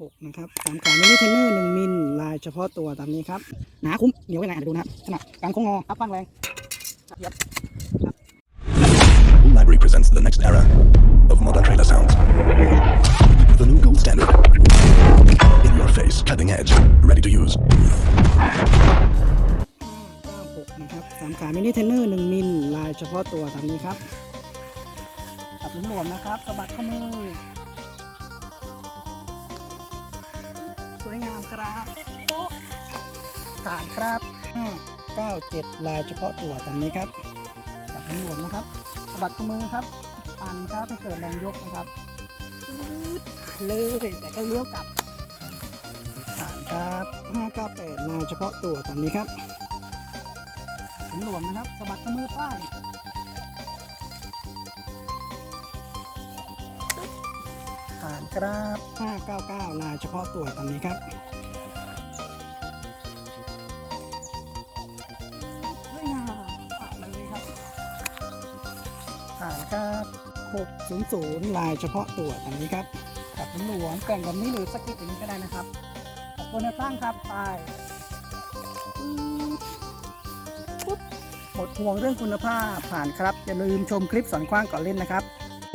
6นะครับสามขามินิเทนเนอร์1มิลลายเฉพาะตัวตามนี้ครับหนาคุ้มเหนียวยังไงอะเดี๋ยวดูนะครับขนาดกลางโค้งงออัพบ้างแรงเย็บ Blue Library presents the next era of modern trailer sounds. The new gold standard. In your face, cutting edge, ready to use. 96นะครับสามขามินิเทนเนอร์ 1 มิลลายเฉพาะตัวตามนี้ครับตัดหลวมๆนะครับสะบัดข้อมือ วยงามครับต่านครับ9 7ลายเฉพาะตัวตามนี้ครับตัดหลวมๆนะครับสะบัดข้อมือครับปั่นครับให้เกิดแรงยกนะครับเลยแต่ก็เลี้ยวกลับผ่านครับ598ลายเฉพาะตัวตามนี้ครับหลวมนะครับสะบัดข้อมือป้าย ผ่านครับ 599 ลายเฉพาะตัวตอนนี้ครับสวยงามผ่านเลยครับผ่านครับ 600 ลายเฉพาะตัวตอนนี้ครับกับหลวมแกว่งแบบนี้หรือสกิปอย่างนี้ก็ได้นะครับกับตัวแนวตั้งครับไปปุ๊บหมดห่วงเรื่องคุณภาพผ่านครับ อย่าลืมชมคลิปสอนกว้างก่อนเล่นนะครับเ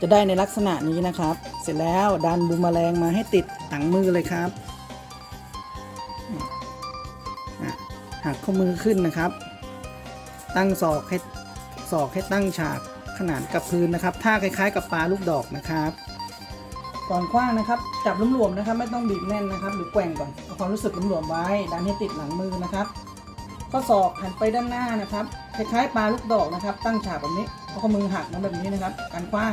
จะได้ในลักษณะนี้นะครับ เสร็จแล้วดันบูมแมลงมาให้ติดหลังมือเลยครับหักข้อมือขึ้นนะครับ ตั้งศอกให้ศอกให้ตั้งฉากขนานกับพื้นนะครับ ท่าคล้ายๆ กับปลาลูกดอกนะครับก่อนคว้างนะครับ จับหลวมๆนะครับ ไม่ต้องบีบแน่นนะครับ หรือแกว่งก่อนเอาความรู้สึกหลวมๆไว้ดันให้ติดหลังมือนะครับข้อศอกหันไปด้านหน้านะครับ คล้ายๆปลาลูกดอกนะครับ ตั้งฉากแบบนี้เอาข้อมือหักมาแบบนี้นะครับ การคว้าง